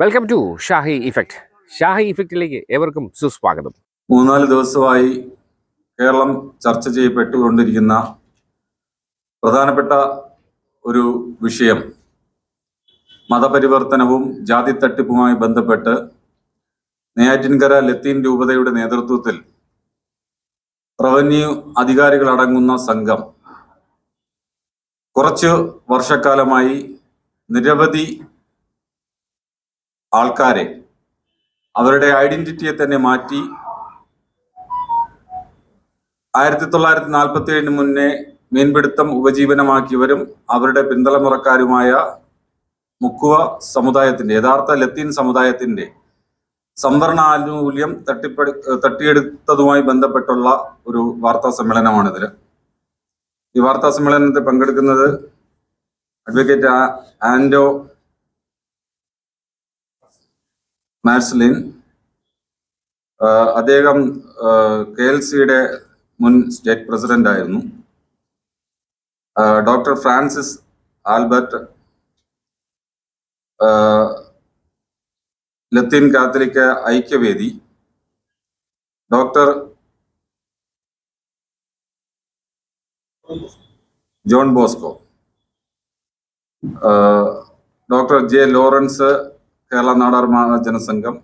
Welcome to Shahi effect Shahi ഇഫക്റ്റിലേക്ക് ഏവർക്കും സുസ്വാഗതം. മൂന്നാൽ ദിവസമായി കേരളം ചർച്ച ചെയ്യപ്പെട്ടുകൊണ്ടിരിക്കുന്ന പ്രധാനപ്പെട്ട ഒരു വിഷയം മതപരിവർത്തനവും ജാതി തട്ടിപ്പുമായി ബന്ധപ്പെട്ട് നെയ്യാറ്റിൻകര ലത്തീൻ രൂപതയുടെ നേതൃത്വത്തിൽ റവന്യൂ അധികാരികളടങ്ങുന്ന സംഘം കുറച്ച് വർഷക്കാലമായി നിരവധി ആൾക്കാരെ അവരുടെ ഐഡന്റിറ്റിയെ തന്നെ മാറ്റി ആയിരത്തി തൊള്ളായിരത്തി നാൽപ്പത്തി ഏഴിന് മുന്നേ മീൻപിടുത്തം ഉപജീവനമാക്കിയവരും അവരുടെ പിന്തലമുറക്കാരുമായ മുക്കുവ സമുദായത്തിന്റെ യഥാർത്ഥ ലത്തീൻ സമുദായത്തിന്റെ സംവരണ ആനുകൂല്യം തട്ടിപ്പടി തട്ടിയെടുത്തതുമായി ബന്ധപ്പെട്ടുള്ള ഒരു വാർത്താ സമ്മേളനമാണിതിൽ. ഈ വാർത്താ സമ്മേളനത്തിൽ പങ്കെടുക്കുന്നത് അഡ്വക്കേറ്റ് ആൻഡോ മാർസലിൻ അദ്ദേഹം കെ എൽ സിയുടെ മുൻ സ്റ്റേറ്റ് പ്രസിഡന്റ് ആയിരുന്നു ഡോക്ടർ ഫ്രാൻസിസ് ആൽബർട്ട് ലത്തീൻ കാത്തലിക്ക Aikyavedi. Doctor John Bosco. Doctor J Lawrence Kerala Nadar Mahajanasangham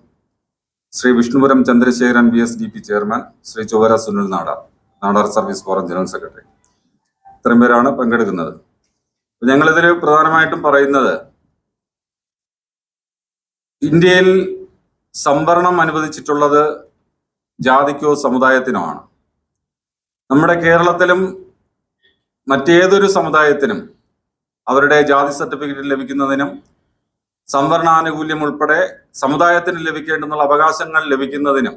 Shri Vishnupuram Chandrasekharan B S D P chairman Shri ചുവര Sunil Nadar Nadar service forum general secretary. ഇത്രയും പേരാണ് പങ്കെടുക്കുന്നത്. ഞങ്ങളിതിൽ പ്രധാനമായിട്ടും പറയുന്നത് ഇന്ത്യയിൽ സംവരണം അനുവദിച്ചിട്ടുള്ളത് ജാതിക്കോ സമുദായത്തിനോ ആണ്. നമ്മുടെ കേരളത്തിലും മറ്റേതൊരു സമുദായത്തിനും അവരുടെ ജാതി സർട്ടിഫിക്കറ്റ് ലഭിക്കുന്നതിനും സംവരണാനുകൂല്യം ഉൾപ്പെടെ സമുദായത്തിന് ലഭിക്കേണ്ടുന്ന അവകാശങ്ങൾ ലഭിക്കുന്നതിനും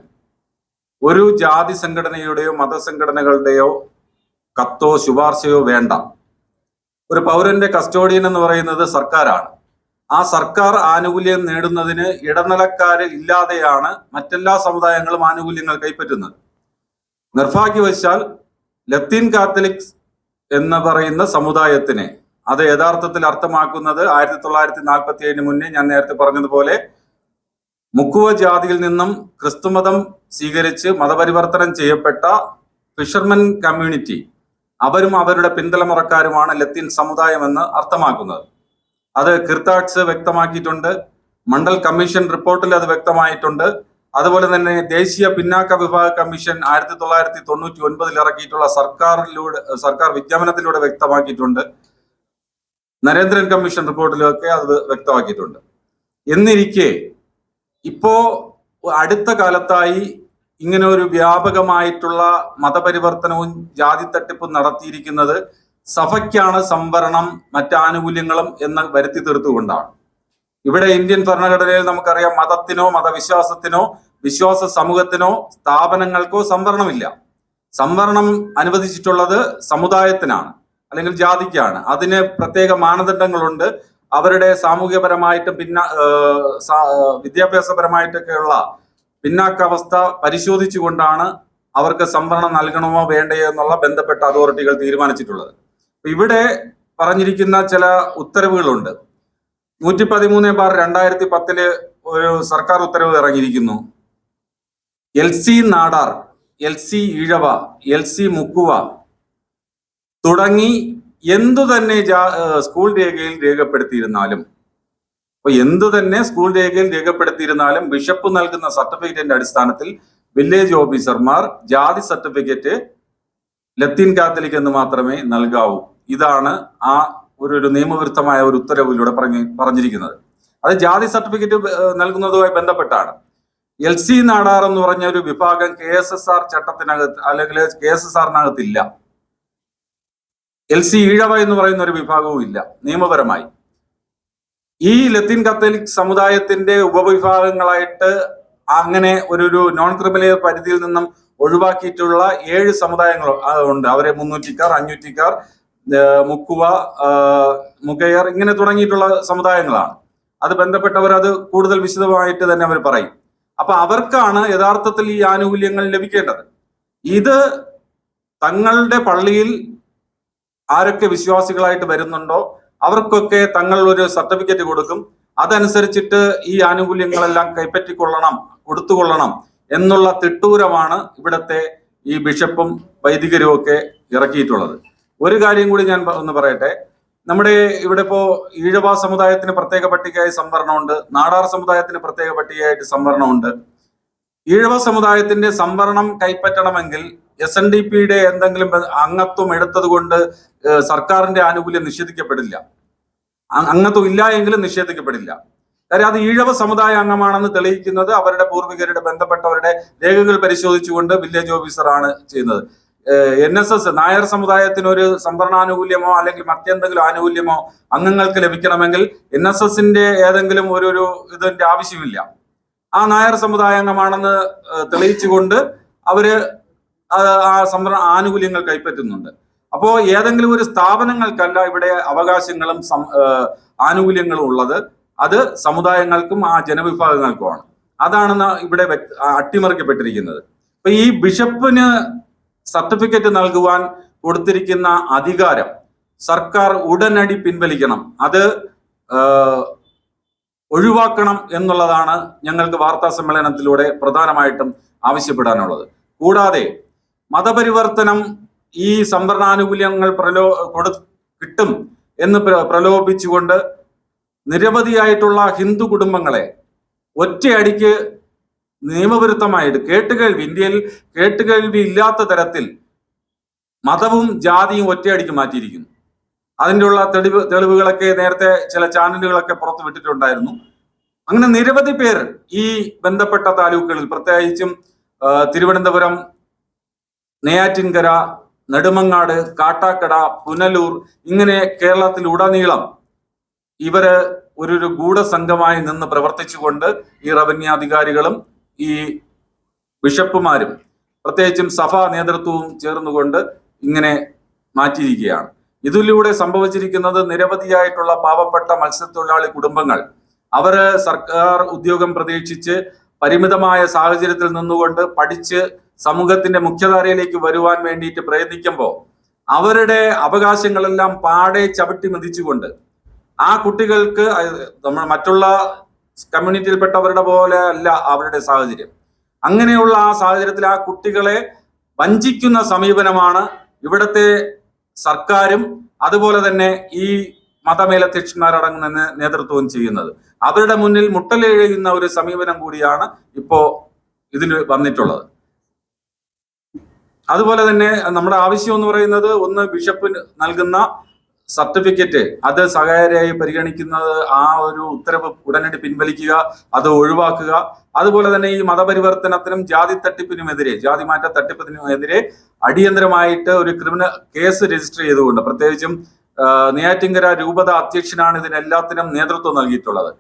ഒരു ജാതി സംഘടനയുടെയോ മതസംഘടനകളുടെയോ കത്തോ ശുപാർശയോ വേണ്ട. ഒരു പൗരന്റെ കസ്റ്റോഡിയൻ എന്ന് പറയുന്നത് സർക്കാരാണ്. ആ സർക്കാർ ആനുകൂല്യം നേടുന്നതിന് ഇടനിലക്കാര് ഇല്ലാതെയാണ് മറ്റെല്ലാ സമുദായങ്ങളും ആനുകൂല്യങ്ങൾ കൈപ്പറ്റുന്നത്. നിർഭാഗ്യവശാൽ ലത്തീൻ കാത്തലിക്സ് എന്ന് പറയുന്ന സമുദായത്തിനെ അത് യഥാർത്ഥത്തിൽ അർത്ഥമാക്കുന്നത് ആയിരത്തി തൊള്ളായിരത്തി നാൽപ്പത്തി ഏഴിന് മുന്നേ ഞാൻ നേരത്തെ പറഞ്ഞതുപോലെ മുക്കുവ ജാതിയിൽ നിന്നും ക്രിസ്തുമതം സ്വീകരിച്ച് മതപരിവർത്തനം ചെയ്യപ്പെട്ട ഫിഷർമൻ കമ്മ്യൂണിറ്റി അവരും അവരുടെ പിന്തലമുറക്കാരുമാണ് ലത്തീൻ സമുദായം എന്ന് അർത്ഥമാക്കുന്നത്. അത് കിർത്താക്സ് വ്യക്തമാക്കിയിട്ടുണ്ട് മണ്ഡൽ കമ്മീഷൻ റിപ്പോർട്ടിൽ അത് വ്യക്തമായിട്ടുണ്ട്. അതുപോലെ തന്നെ ദേശീയ പിന്നാക്ക വിഭാഗ കമ്മീഷൻ ആയിരത്തി തൊള്ളായിരത്തി തൊണ്ണൂറ്റി ഒൻപതിൽ ഇറക്കിയിട്ടുള്ള സർക്കാരിലൂടെ സർക്കാർ വിജ്ഞാപനത്തിലൂടെ വ്യക്തമാക്കിയിട്ടുണ്ട്. നരേന്ദ്രൻ കമ്മീഷൻ റിപ്പോർട്ടിലൊക്കെ അത് വ്യക്തമാക്കിയിട്ടുണ്ട്. എന്നിരിക്കെ ഇപ്പോ അടുത്ത കാലത്തായി ഇങ്ങനെ ഒരു വ്യാപകമായിട്ടുള്ള മതപരിവർത്തനവും ജാതി തട്ടിപ്പും നടത്തിയിരിക്കുന്നത് സഭയ്ക്കാണ് സംവരണം മറ്റാനുകൂല്യങ്ങളും എന്ന് വരുത്തി തീർത്തുകൊണ്ടാണ്. ഇവിടെ ഇന്ത്യൻ ഭരണഘടനയിൽ നമുക്കറിയാം മതത്തിനോ മതവിശ്വാസത്തിനോ വിശ്വാസ സമൂഹത്തിനോ സ്ഥാപനങ്ങൾക്കോ സംവരണമില്ല. സംവരണം അനുവദിച്ചിട്ടുള്ളത് സമുദായത്തിനാണ്. അല്ലെങ്കിൽ ജാതിക്കാണ്. അതിന് പ്രത്യേക മാനദണ്ഡങ്ങളുണ്ട്. അവരുടെ സാമൂഹ്യപരമായിട്ടും പിന്ന വിദ്യാഭ്യാസപരമായിട്ടൊക്കെയുള്ള പിന്നാക്കാവസ്ഥ പരിശോധിച്ചുകൊണ്ടാണ് അവർക്ക് സംവരണം നൽകണമോ വേണ്ടയോ എന്നുള്ള ബന്ധപ്പെട്ട അതോറിറ്റികൾ തീരുമാനിച്ചിട്ടുള്ളത്. ഇവിടെ പറഞ്ഞിരിക്കുന്ന ചില ഉത്തരവുകളുണ്ട്. നൂറ്റി പതിമൂന്ന് ബാർ രണ്ടായിരത്തി പത്തിൽ ഒരു സർക്കാർ ഉത്തരവ് ഇറങ്ങിയിരിക്കുന്നു. L C Nadar L C Ezhava L C Mukkuva തുടങ്ങി എന്തു തന്നെ സ്കൂൾ രേഖയിൽ രേഖപ്പെടുത്തിയിരുന്നാലും അപ്പൊ എന്തു തന്നെ സ്കൂൾ രേഖയിൽ രേഖപ്പെടുത്തിയിരുന്നാലും ബിഷപ്പ് നൽകുന്ന സർട്ടിഫിക്കറ്റിന്റെ അടിസ്ഥാനത്തിൽ വില്ലേജ് ഓഫീസർമാർ ജാതി സർട്ടിഫിക്കറ്റ് ലത്തീൻ കാത്തലിക് എന്ന് മാത്രമേ നൽകാവൂ. ഇതാണ് ആ ഒരു ഒരു നിയമവിരുദ്ധമായ ഒരു ഉത്തരവിലൂടെ പറഞ്ഞ് പറഞ്ഞിരിക്കുന്നത്. അത് ജാതി സർട്ടിഫിക്കറ്റ് നൽകുന്നതുമായി ബന്ധപ്പെട്ടാണ്. എൽ സി നാടാർ എന്ന് പറഞ്ഞ ഒരു വിഭാഗം കെ എസ് എസ് ആർ ചട്ടത്തിനകത്ത് അല്ലെങ്കിൽ കെ എസ് എസ് ആറിനകത്ത് ഇല്ല എൽ സി ഈഴവ എന്ന് പറയുന്ന ഒരു വിഭാഗവും ഇല്ല. നിയമപരമായി. ഈ ലത്തീൻ കത്തോലിക് സമുദായത്തിന്റെ ഉപവിഭാഗങ്ങളായിട്ട് അങ്ങനെ ഒരു ഒരു നോൺ ക്രിമിനൽ പരിധിയിൽ നിന്നും ഒഴിവാക്കിയിട്ടുള്ള ഏഴ് സമുദായങ്ങൾ ഉണ്ട്. അവരെ മുന്നൂറ്റിക്കാർ അഞ്ഞൂറ്റിക്കാർ മുക്കുവ മുഖയർ ഇങ്ങനെ തുടങ്ങിയിട്ടുള്ള സമുദായങ്ങളാണ്. അത് ബന്ധപ്പെട്ടവർ അത് കൂടുതൽ വിശദമായിട്ട് തന്നെ അവർ പറയും. അപ്പൊ അവർക്കാണ് യഥാർത്ഥത്തിൽ ഈ ആനുകൂല്യങ്ങൾ ലഭിക്കേണ്ടത്. ഇത് തങ്ങളുടെ പള്ളിയിൽ ആരൊക്കെ വിശ്വാസികളായിട്ട് വരുന്നുണ്ടോ അവർക്കൊക്കെ തങ്ങൾ ഒരു സർട്ടിഫിക്കറ്റ് കൊടുക്കും. അതനുസരിച്ചിട്ട് ഈ ആനുകൂല്യങ്ങളെല്ലാം കൈപ്പറ്റിക്കൊള്ളണം കൊടുത്തുകൊള്ളണം എന്നുള്ള തിട്ടൂരമാണ് ഇവിടത്തെ ഈ ബിഷപ്പും വൈദികരും ഒക്കെ ഇറക്കിയിട്ടുള്ളത്. ഒരു കാര്യം കൂടി ഞാൻ ഒന്ന് പറയട്ടെ. നമ്മുടെ ഇവിടെ ഇപ്പോ ഈഴവ സമുദായത്തിന് പ്രത്യേക പട്ടികയായി സംവരണമുണ്ട്. നാടാർ സമുദായത്തിന് പ്രത്യേക പട്ടികയായിട്ട് സംവരണമുണ്ട്. ഈഴവ സമുദായത്തിന്റെ സംവരണം കൈപ്പറ്റണമെങ്കിൽ എസ് എൻ ഡി പിയുടെ എന്തെങ്കിലും അംഗത്വം എടുത്തത് കൊണ്ട് സർക്കാരിന്റെ ആനുകൂല്യം നിഷേധിക്കപ്പെടില്ല. അംഗത്വം ഇല്ല എങ്കിലും നിഷേധിക്കപ്പെടില്ല. കാര്യം അത് ഈഴവ സമുദായ അംഗമാണെന്ന് തെളിയിക്കുന്നത് അവരുടെ പൂർവികരുടെ ബന്ധപ്പെട്ടവരുടെ രേഖകൾ പരിശോധിച്ചുകൊണ്ട് വില്ലേജ് ഓഫീസറാണ് ചെയ്യുന്നത്. എൻ എസ് എസ് നായർ സമുദായത്തിന് ഒരു സംവരണാനുകൂല്യമോ അല്ലെങ്കിൽ മറ്റെന്തെങ്കിലും ആനുകൂല്യമോ അംഗങ്ങൾക്ക് ലഭിക്കണമെങ്കിൽ എൻ എസ് എസിന്റെ ഏതെങ്കിലും ഒരു ഒരു ഇതിന്റെ ആവശ്യമില്ല. ആ നായർ സമുദായ അംഗമാണെന്ന് തെളിയിച്ചുകൊണ്ട് അവർ ആ ആ ആനുകൂല്യങ്ങൾ കൈപ്പറ്റുന്നുണ്ട്. അപ്പോ ഏതെങ്കിലും ഒരു സ്ഥാപനങ്ങൾക്കല്ല ഇവിടെ അവകാശങ്ങളും ആനുകൂല്യങ്ങളും ഉള്ളത്. അത് സമുദായങ്ങൾക്കും ആ ജനവിഭാഗങ്ങൾക്കുമാണ്. അതാണ് ഇവിടെ അട്ടിമറിക്കപ്പെട്ടിരിക്കുന്നത്. അപ്പൊ ഈ ബിഷപ്പിന് സർട്ടിഫിക്കറ്റ് നൽകുവാൻ കൊടുത്തിരിക്കുന്ന അധികാരം സർക്കാർ ഉടനടി പിൻവലിക്കണം. അത് ഒഴിവാക്കണം എന്നുള്ളതാണ് ഞങ്ങൾക്ക് വാർത്താ സമ്മേളനത്തിലൂടെ പ്രധാനമായിട്ടും ആവശ്യപ്പെടാനുള്ളത്. കൂടാതെ മതപരിവർത്തനം ഈ സംവരണാനുകൂല്യങ്ങൾ പ്രലോ കൊടു കിട്ടും എന്ന് പ്രലോഭിപ്പിച്ചുകൊണ്ട് നിരവധിയായിട്ടുള്ള ഹിന്ദു കുടുംബങ്ങളെ ഒറ്റയടിക്ക് നിയമവിരുദ്ധമായിട്ട് കേട്ടുകേൾവി ഇന്ത്യയിൽ കേട്ടുകേൾവി ഇല്ലാത്ത തരത്തിൽ മതവും ജാതിയും ഒറ്റയടിക്ക് മാറ്റിയിരിക്കുന്നു. അതിന്റെ ഉള്ള തെളിവ് തെളിവുകളൊക്കെ നേരത്തെ ചില ചാനലുകളൊക്കെ പുറത്തു വിട്ടിട്ടുണ്ടായിരുന്നു. അങ്ങനെ നിരവധി പേർ ഈ ബന്ധപ്പെട്ട താലൂക്കുകളിൽ പ്രത്യേകിച്ചും തിരുവനന്തപുരം നെയ്യാറ്റിൻകര നെടുമങ്ങാട് കാട്ടാക്കട പുനലൂർ ഇങ്ങനെ കേരളത്തിൽ ഉടനീളം ഇവർ ഒരു ഒരു ഗൂഢസംഘമായി നിന്ന് പ്രവർത്തിച്ചുകൊണ്ട് ഈ റവന്യൂ അധികാരികളും ഈ ബിഷപ്പുമാരും പ്രത്യേകിച്ചും സഭാ നേതൃത്വവും ചേർന്നുകൊണ്ട് ഇങ്ങനെ മാറ്റിയിരിക്കുകയാണ്. ഇതിലൂടെ സംഭവിച്ചിരിക്കുന്നത് നിരവധിയായിട്ടുള്ള പാവപ്പെട്ട മത്സ്യത്തൊഴിലാളി കുടുംബങ്ങൾ. അവർ സർക്കാർ ഉദ്യോഗം പ്രതീക്ഷിച്ച് പരിമിതമായ സാഹചര്യത്തിൽ നിന്നുകൊണ്ട് പഠിച്ച് സമൂഹത്തിന്റെ മുഖ്യധാരയിലേക്ക് വരുവാൻ വേണ്ടിയിട്ട് പ്രയത്നിക്കുമ്പോൾ അവരുടെ അവകാശങ്ങളെല്ലാം പാടെ ചവിട്ടി മതിച്ചുകൊണ്ട് ആ കുട്ടികൾക്ക് നമ്മൾ മറ്റുള്ള കമ്മ്യൂണിറ്റിയിൽപ്പെട്ടവരുടെ പോലെ അല്ല അവരുടെ സാഹചര്യം. അങ്ങനെയുള്ള ആ സാഹചര്യത്തിൽ ആ കുട്ടികളെ വഞ്ചിക്കുന്ന സമീപനമാണ് ഇവിടത്തെ സർക്കാരും അതുപോലെ തന്നെ ഈ മതമേലധ്യക്ഷന്മാരടങ്ങുന്ന നേ- നേതൃത്വവും ചെയ്യുന്നത്. അവരുടെ മുന്നിൽ മുട്ടലെഴുന്ന ഒരു സമീപനം കൂടിയാണ് ഇപ്പോ ഇതിൽ വന്നിട്ടുള്ളത്. അതുപോലെ തന്നെ നമ്മുടെ ആവശ്യം എന്ന് പറയുന്നത് ഒന്ന് ബിഷപ്പ് നൽകുന്ന സർട്ടിഫിക്കറ്റ് അത് സഹായരായി പരിഗണിക്കുന്നത് ആ ഒരു ഉത്തരവ് ഉടനടി പിൻവലിക്കുക അത് ഒഴിവാക്കുക. അതുപോലെ തന്നെ ഈ മതപരിവർത്തനത്തിനും ജാതി തട്ടിപ്പിനുമെതിരെ ജാതി മാറ്റ തട്ടിപ്പിനുമെതിരെ അടിയന്തരമായിട്ട് ഒരു ക്രിമിനൽ കേസ് രജിസ്റ്റർ ചെയ്തുകൊണ്ട് പ്രത്യേകിച്ചും നെയ്യാറ്റിങ്കര രൂപത അധ്യക്ഷനാണ് ഇതിനെല്ലാത്തിനും നേതൃത്വം നൽകിയിട്ടുള്ളത്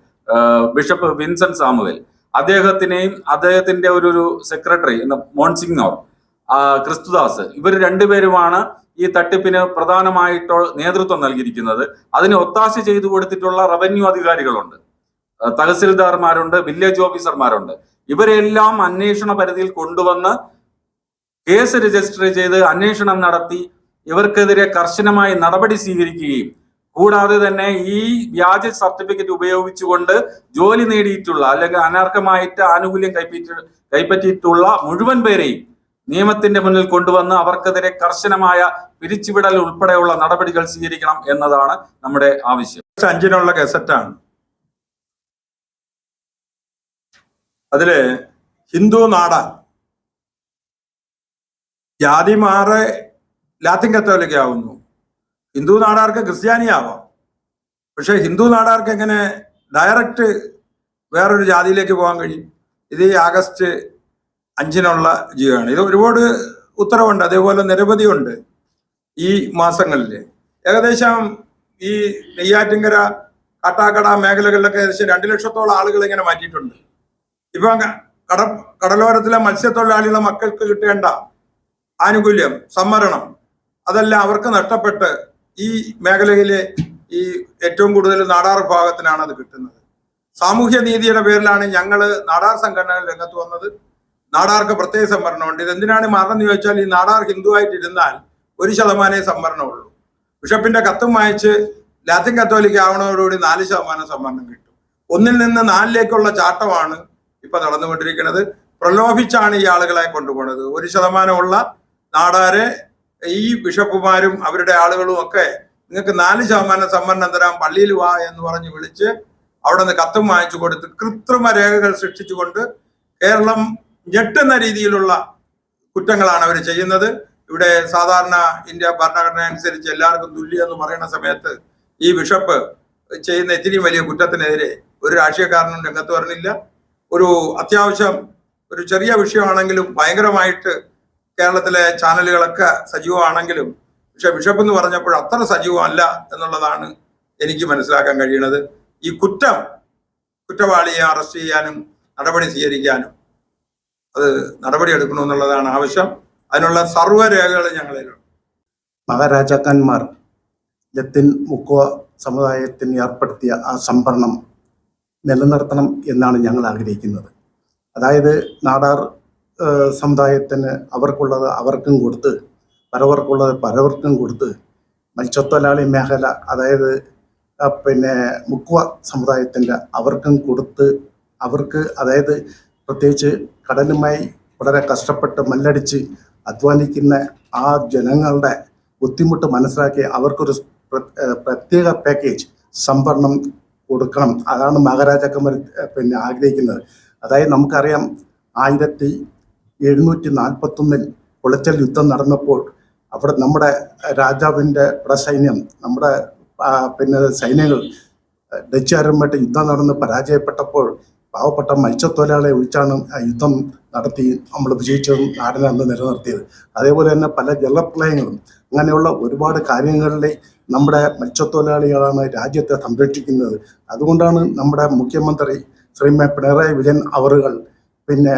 ബിഷപ്പ് വിൻസെന്റ് സാമുവൽ. അദ്ദേഹത്തിനെയും അദ്ദേഹത്തിന്റെ ഒരു സെക്രട്ടറി മോൺസിംഗോർ ആ, ക്രിസ്തുദാസ്. ഇവർ രണ്ടുപേരുമാണ് ഈ തട്ടിപ്പിന് പ്രധാനമായിട്ട് നേതൃത്വം നൽകിയിരിക്കുന്നത്. അതിന് ഒത്താശ ചെയ്തു കൊടുത്തിട്ടുള്ള റവന്യൂ അധികാരികളുണ്ട്. തഹസിൽദാർമാരുണ്ട് വില്ലേജ് ഓഫീസർമാരുണ്ട്. ഇവരെല്ലാം അന്വേഷണ പരിധിയിൽ കൊണ്ടുവന്ന് കേസ് രജിസ്റ്റർ ചെയ്ത് അന്വേഷണം നടത്തി ഇവർക്കെതിരെ കർശനമായി നടപടി സ്വീകരിക്കുകയും കൂടാതെ തന്നെ ഈ വ്യാജ സർട്ടിഫിക്കറ്റ് ഉപയോഗിച്ചുകൊണ്ട് ജോലി നേടിയിട്ടുള്ള അല്ലെങ്കിൽ അനർഹമായിട്ട് ആനുകൂല്യം കൈപ്പറ്റി കൈപ്പറ്റിയിട്ടുള്ള മുഴുവൻ പേരെയും നിയമത്തിന്റെ മുന്നിൽ കൊണ്ടുവന്ന് അവർക്കെതിരെ കർശനമായ പിരിച്ചുവിടൽ ഉൾപ്പെടെയുള്ള നടപടികൾ സ്വീകരിക്കണം എന്നതാണ് നമ്മുടെ ആവശ്യം. അഞ്ചിനുള്ള ഗസറ്റാണ്. അതിൽ ഹിന്ദു നാടാൻ ജാതി മാറെ ലാത്തിൻ കത്തോലിക്ക ആവുന്നു. ഹിന്ദു നാടാർക്ക് ക്രിസ്ത്യാനി ആവാം. പക്ഷെ ഹിന്ദു നാടാർക്ക് എങ്ങനെ ഡയറക്റ്റ് വേറൊരു ജാതിയിലേക്ക് പോകാൻ കഴിയും? ഇത് ഈ ആഗസ്റ്റ് അഞ്ചിനുള്ള ജീവമാണ് ഇത് ഒരുപാട് ഉത്തരവുണ്ട്. അതേപോലെ നിരവധിയുണ്ട് ഈ മാസങ്ങളിൽ ഏകദേശം ഈ നെയ്യാറ്റിങ്കര കാട്ടാക്കട മേഖലകളിലൊക്കെ ഏകദേശം രണ്ടു ലക്ഷത്തോളം ആളുകൾ ഇങ്ങനെ മാറ്റിയിട്ടുണ്ട്. ഇപ്പൊ കട കടലോരത്തിലെ മത്സ്യത്തൊഴിലാളികളെ മക്കൾക്ക് കിട്ടേണ്ട ആനുകൂല്യം സംവരണം അതെല്ലാം അവർക്ക് നഷ്ടപ്പെട്ട് ഈ മേഖലയിലെ ഈ ഏറ്റവും കൂടുതൽ നാടാർ വിഭാഗത്തിനാണ് അത് കിട്ടുന്നത്. സാമൂഹ്യ നീതിയുടെ പേരിലാണ് ഞങ്ങൾ നാടാർ സംഘടനകൾ രംഗത്ത് വന്നത്. നാടാർക്ക് പ്രത്യേക സംവരണമുണ്ട്. ഇതെന്തിനാണ് മാറണമെന്ന് ചോദിച്ചാൽ ഈ നാടാർ ഹിന്ദുവായിട്ടിരുന്നാൽ ഒരു ശതമാനമേ സംവരണമുള്ളൂ. ബിഷപ്പിന്റെ കത്തും വായിച്ച് ലാത്തിൻ കത്തോലിക്ക ആവണതോടുകൂടി നാല് ശതമാനം സംവരണം കിട്ടും. ഒന്നിൽ നിന്ന് നാലിലേക്കുള്ള ചാട്ടമാണ് ഇപ്പൊ നടന്നുകൊണ്ടിരിക്കുന്നത്. പ്രലോഭിച്ചാണ് ഈ ആളുകളെ കൊണ്ടുപോകുന്നത്. ഒരു ശതമാനമുള്ള നാടാരെ ഈ ബിഷപ്പുമാരും അവരുടെ ആളുകളും ഒക്കെ നിങ്ങൾക്ക് നാല് ശതമാനം സംവരണം തരാം പള്ളിയിൽ വാ എന്ന് പറഞ്ഞ് വിളിച്ച് അവിടെ നിന്ന് കത്തും വാങ്ങിച്ചു കൊടുത്ത് കൃത്രിമ രേഖകൾ സൃഷ്ടിച്ചുകൊണ്ട് കേരളം ഞെട്ടുന്ന രീതിയിലുള്ള കുറ്റങ്ങളാണ് അവർ ചെയ്യുന്നത്. ഇവിടെ സാധാരണ ഇന്ത്യ ഭരണഘടന അനുസരിച്ച് എല്ലാവർക്കും തുല്യ എന്ന് പറയുന്ന സമയത്ത് ഈ ബിഷപ്പ് ചെയ്യുന്ന ഇത്തിരി വലിയ കുറ്റത്തിനെതിരെ ഒരു രാഷ്ട്രീയക്കാരനും രംഗത്ത് വരണില്ല. ഒരു അത്യാവശ്യം ഒരു ചെറിയ വിഷയമാണെങ്കിലും ഭയങ്കരമായിട്ട് കേരളത്തിലെ ചാനലുകളൊക്കെ സജീവമാണെങ്കിലും പക്ഷെ ബിഷപ്പ് എന്ന് പറഞ്ഞപ്പോൾ അത്ര സജീവമല്ല എന്നുള്ളതാണ് എനിക്ക് മനസ്സിലാക്കാൻ കഴിയുന്നത്. ഈ കുറ്റം കുറ്റവാളിയെ അറസ്റ്റ് ചെയ്യാനും നടപടി സ്വീകരിക്കാനും അത് നടപടി എടുക്കണമെന്നുള്ളതാണ് ആവശ്യം. അതിനുള്ള സർവരേഖകൾ ഞങ്ങളിലുണ്ട്. മഹാരാജാക്കന്മാർ ലത്തിൻ മുക്കുവ സമുദായത്തിന് ഏർപ്പെടുത്തിയ ആ സംഭരണം നിലനിർത്തണം എന്നാണ് ഞങ്ങൾ ആഗ്രഹിക്കുന്നത്. അതായത് നാടാർ സമുദായത്തിന് അവർക്കുള്ളത് അവർക്കും കൊടുത്ത് പരവർക്കുള്ളത് പരവർക്കും കൊടുത്ത് മത്സ്യത്തൊഴിലാളി മേഖല അതായത് പിന്നെ മുക്കുവ സമുദായത്തിന്റെ അവർക്കും കൊടുത്ത് അവർക്ക് അതായത് പ്രത്യേകിച്ച് കടലുമായി വളരെ കഷ്ടപ്പെട്ട് മല്ലടിച്ച് അധ്വാനിക്കുന്ന ആ ജനങ്ങളുടെ ബുദ്ധിമുട്ട് മനസ്സിലാക്കി അവർക്കൊരു പ്രത്യേക പാക്കേജ് സംഭരണം കൊടുക്കണം. അതാണ് മഹാരാജാക്കന്മാർ പിന്നെ ആഗ്രഹിക്കുന്നത്. അതായത് നമുക്കറിയാം ആയിരത്തി എഴുന്നൂറ്റി നാൽപ്പത്തൊന്നിൽ കുളച്ചൽ യുദ്ധം നടന്നപ്പോൾ അവിടെ നമ്മുടെ രാജാവിന്റെ സൈന്യം നമ്മുടെ പിന്നെ സൈന്യങ്ങൾ ഡച്ചുകാരുമായിട്ട് യുദ്ധം നടന്ന് പരാജയപ്പെട്ടപ്പോൾ പാവപ്പെട്ട മത്സ്യത്തൊഴിലാളിയെ വിളിച്ചാണ് യുദ്ധം നടത്തി നമ്മൾ വിജയിച്ചതും നാടിനെ അന്ന് നിലനിർത്തിയത്. അതേപോലെ തന്നെ പല ജലപ്രളയങ്ങളും അങ്ങനെയുള്ള ഒരുപാട് കാര്യങ്ങളിൽ നമ്മുടെ മത്സ്യത്തൊഴിലാളികളാണ് രാജ്യത്തെ സംരക്ഷിക്കുന്നത്. അതുകൊണ്ടാണ് നമ്മുടെ മുഖ്യമന്ത്രി ശ്രീമതി പിണറായി വിജയൻ അവറുകൾ പിന്നെ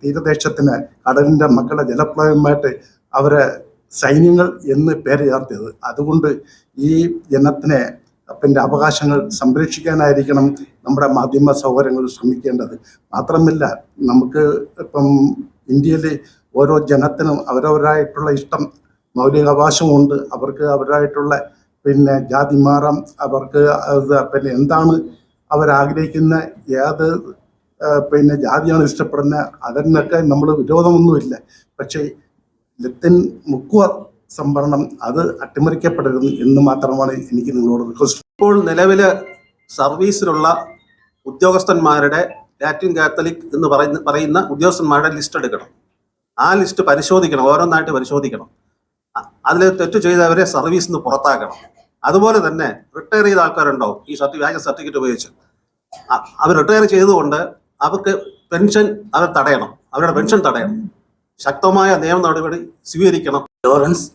തീരദേശത്തിന് കടലിന്റെ മക്കളെ ജലപ്രളയമായിട്ട് അവരെ സൈന്യങ്ങൾ എന്ന് പേര് ചേർത്തത് അതുകൊണ്ട് ഈ ജനത്തിനെ പിന്നെ അവകാശങ്ങൾ സംരക്ഷിക്കാനായിരിക്കണം നമ്മുടെ മാധ്യമ സൗകര്യങ്ങൾ ശ്രമിക്കേണ്ടത്. മാത്രമല്ല നമുക്ക് ഇപ്പം ഇന്ത്യയിലെ ഓരോ ജനത്തിനും അവരവരായിട്ടുള്ള ഇഷ്ടം മൗലികാവകാശമുണ്ട്. അവർക്ക് അവരായിട്ടുള്ള പിന്നെ ജാതി മാറാം അവർക്ക് പിന്നെ എന്താണ് അവരാഗ്രഹിക്കുന്ന ഏത് പിന്നെ ജാതിയാണ് ഇഷ്ടപ്പെടുന്നത് അതിനൊക്കെ നമ്മൾ വിരോധമൊന്നുമില്ല. പക്ഷേ ലത്തിൻ മുക്കുവ സംവരണം അത് അട്ടിമറിക്കപ്പെടരുത് എന്ന് മാത്രമാണ് എനിക്ക് നിങ്ങളോട് റിക്വസ്റ്റ് ഇപ്പോൾ നിലവിൽ സർവീസിലുള്ള ഉദ്യോഗസ്ഥന്മാരുടെ ലാറ്റിൻ കാത്തലിക് എന്ന് പറയുന്ന പറയുന്ന ഉദ്യോഗസ്ഥന്മാരുടെ ലിസ്റ്റ് എടുക്കണം. ആ ലിസ്റ്റ് പരിശോധിക്കണം ഓരോന്നായിട്ട് പരിശോധിക്കണം. അതിൽ തെറ്റ് ചെയ്തവരെ സർവീസിൽ നിന്ന് പുറത്താക്കണം. അതുപോലെ തന്നെ റിട്ടയർ ചെയ്ത ആൾക്കാരുണ്ടാവും ഈ സർട്ടി വ്യാജ സർട്ടിഫിക്കറ്റ് ഉപയോഗിച്ച്. അവർ റിട്ടയർ ചെയ്തുകൊണ്ട് അവർക്ക് പെൻഷൻ അവർ തടയണം അവരുടെ പെൻഷൻ തടയണം. ശക്തമായ നിയമ നടപടി സ്വീകരിക്കണം. ലോറൻസ്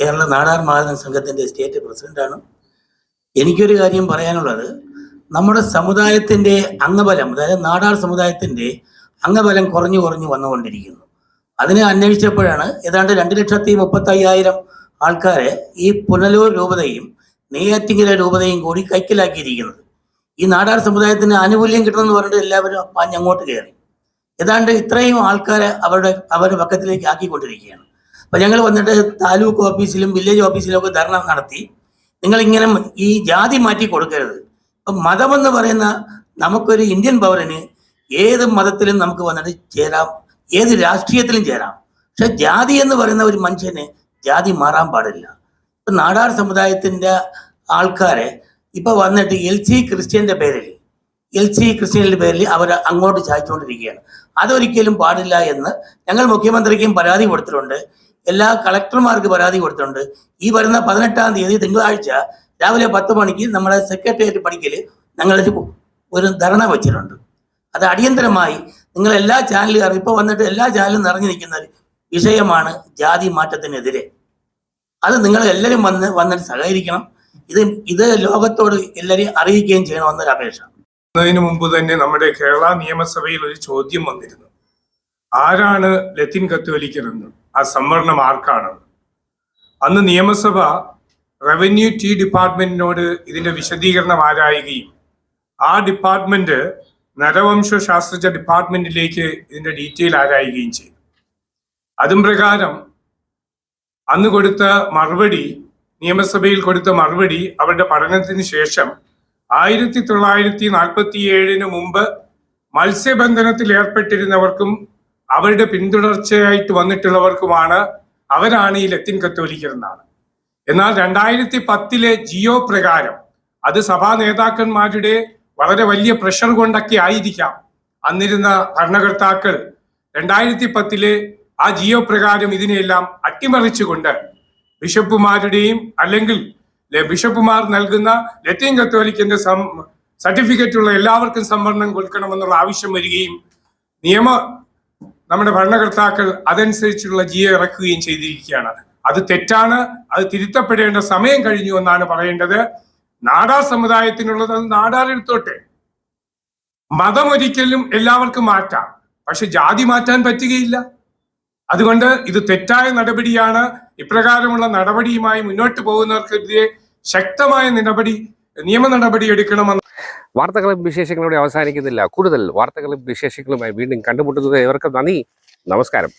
കേരള നാടാർ മാതൃ സംഘത്തിന്റെ സ്റ്റേറ്റ് പ്രസിഡന്റാണ്. എനിക്കൊരു കാര്യം പറയാനുള്ളത്. നമ്മുടെ സമുദായത്തിന്റെ അംഗബലം അതായത് നാടാർ സമുദായത്തിന്റെ അംഗബലം കുറഞ്ഞു കുറഞ്ഞു വന്നുകൊണ്ടിരിക്കുന്നു. അതിനെ അന്വേഷിച്ചപ്പോഴാണ് ഏതാണ്ട് രണ്ട് ലക്ഷത്തി മുപ്പത്തി അയ്യായിരം ആൾക്കാരെ ഈ പുനലൂർ രൂപതയും നെയ്യാറ്റിങ്കര രൂപതയും കൂടി കൈക്കലാക്കിയിരിക്കുന്നത്. ഈ നാടാർ സമുദായത്തിന് ആനുകൂല്യം കിട്ടണമെന്ന് പറഞ്ഞിട്ട് എല്ലാവരും അങ്ങോട്ട് കയറി. ഏതാണ്ട് ഇത്രയും ആൾക്കാരെ അവരുടെ അവരുടെ പക്കത്തിലേക്ക് ആക്കിക്കൊണ്ടിരിക്കുകയാണ്. അപ്പൊ ഞങ്ങൾ വന്നിട്ട് താലൂക്ക് ഓഫീസിലും വില്ലേജ് ഓഫീസിലും ഒക്കെ ധർണ നടത്തി. നിങ്ങൾ ഇങ്ങനെ ഈ ജാതി മാറ്റി കൊടുക്കരുത്. ഇപ്പൊ മതമെന്ന് പറയുന്ന നമുക്കൊരു ഇന്ത്യൻ പൗരന് ഏത് മതത്തിലും നമുക്ക് വന്നിട്ട് ചേരാം. ഏത് രാഷ്ട്രീയത്തിലും ചേരാം. പക്ഷെ ജാതി എന്ന് പറയുന്ന ഒരു മനുഷ്യന് ജാതി മാറാൻ പാടില്ല. ഇപ്പൊ നാടാർ സമുദായത്തിന്റെ ആൾക്കാരെ ഇപ്പൊ വന്നിട്ട് എൽ സി ക്രിസ്ത്യന്റെ പേരിൽ എൽ സി ക്രിസ്ത്യന്റെ പേരിൽ അവർ അങ്ങോട്ട് ചായച്ചുകൊണ്ടിരിക്കുകയാണ് അതൊരിക്കലും പാടില്ല എന്ന് ഞങ്ങൾ മുഖ്യമന്ത്രിക്കും പരാതി കൊടുത്തിട്ടുണ്ട്. എല്ലാ കളക്ടർമാർക്ക് പരാതി കൊടുത്തിട്ടുണ്ട്. ഈ വരുന്ന പതിനെട്ടാം തീയതി തിങ്കളാഴ്ച രാവിലെ പത്ത് മണിക്ക് നമ്മുടെ സെക്രട്ടേറിയറ്റ് പണിക്കൽ ഞങ്ങൾ ഒരു ധർണ വെച്ചിട്ടുണ്ട്. അത് അടിയന്തരമായി നിങ്ങൾ എല്ലാ ചാനലുകാരും ഇപ്പോൾ വന്നിട്ട് എല്ലാ ചാനലും നിറഞ്ഞു നിൽക്കുന്ന വിഷയമാണ് ജാതി മാറ്റത്തിനെതിരെ. അത് നിങ്ങൾ എല്ലാവരും വന്ന് വന്നിട്ട് സഹകരിക്കണം. ഇത് ഇത് ലോകത്തോട് എല്ലാവരെയും അറിയിക്കുകയും ചെയ്യണമെന്നൊരു അപേക്ഷ. അതിനു മുമ്പ് തന്നെ നമ്മുടെ കേരള നിയമസഭയിൽ ഒരു ചോദ്യം വന്നിരുന്നു. ആരാണ് ലത്തിൻ കത്തോലിക്കരെന്ന്? ആ സംവരണം ആർക്കാണ്? അന്ന് നിയമസഭ റവന്യൂ ടി ഡിപ്പാർട്ട്മെന്റിനോട് ഇതിന്റെ വിശദീകരണം ആരായുകയും ആ ഡിപ്പാർട്ട്മെന്റ് നരവംശ ശാസ്ത്രജ്ഞ ഡിപ്പാർട്ട്മെന്റിലേക്ക് ഇതിന്റെ ഡീറ്റെയിൽ ആരായുകയും ചെയ്തു. അതും പ്രകാരം അന്ന് കൊടുത്ത മറുപടി നിയമസഭയിൽ കൊടുത്ത മറുപടി അവരുടെ പഠനത്തിന് ശേഷം ആയിരത്തി തൊള്ളായിരത്തി നാൽപ്പത്തി ഏഴിന് മുമ്പ് മത്സ്യബന്ധനത്തിൽ ഏർപ്പെട്ടിരുന്നവർക്കും അവരുടെ പിന്തുടർച്ചയായിട്ട് വന്നിട്ടുള്ളവർക്കുമാണ് അവരാണ് ഈ ലത്തിൻ കത്തോലിക്കർ എന്നാണ്. എന്നാൽ രണ്ടായിരത്തി പത്തിലെ ജിയോ പ്രകാരം അത് സഭാ നേതാക്കന്മാരുടെ വളരെ വലിയ പ്രഷർ കൊണ്ടൊക്കെ ആയിരിക്കാം അന്നിരുന്ന ഭരണകർത്താക്കൾ. രണ്ടായിരത്തി പത്തിലെ ആ ജിയോ പ്രകാരം ഇതിനെയെല്ലാം അട്ടിമറിച്ചുകൊണ്ട് ബിഷപ്പുമാരുടെയും അല്ലെങ്കിൽ ബിഷപ്പുമാർ നൽകുന്ന ലത്തീൻ കത്തോലിക്കിന്റെ സർട്ടിഫിക്കറ്റ് ഉള്ള എല്ലാവർക്കും സംവരണം കൊടുക്കണമെന്നുള്ള ആവശ്യം വരികയും നിയമ നമ്മുടെ ഭരണകർത്താക്കൾ അതനുസരിച്ചുള്ള ജിയെ ഇറക്കുകയും ചെയ്തിരിക്കുകയാണ്. അത് തെറ്റാണ് അത് തിരുത്തപ്പെടേണ്ട സമയം കഴിഞ്ഞു എന്നാണ് പറയേണ്ടത്. നാടാർ സമുദായത്തിനുള്ളത് അത് നാടാറെടുത്തോട്ടെ മതം ഒരിക്കലും എല്ലാവർക്കും മാറ്റാം. പക്ഷെ ജാതി മാറ്റാൻ പറ്റുകയില്ല. അതുകൊണ്ട് ഇത് തെറ്റായ നടപടിയാണ്. ഇപ്രകാരമുള്ള നടപടിയുമായി മുന്നോട്ട് പോകുന്നവർക്കെതിരെ ശക്തമായ നടപടി നിയമ നടപടി എടുക്കണമെന്ന് വാർത്തകളും വിശേഷങ്ങളോടെ അവസാനിക്കുന്നില്ല. കൂടുതൽ വാർത്തകളും വിശേഷങ്ങളുമായി വീണ്ടും കണ്ടുമുട്ടുന്നത് ഏവർക്കും നന്ദി. നമസ്കാരം.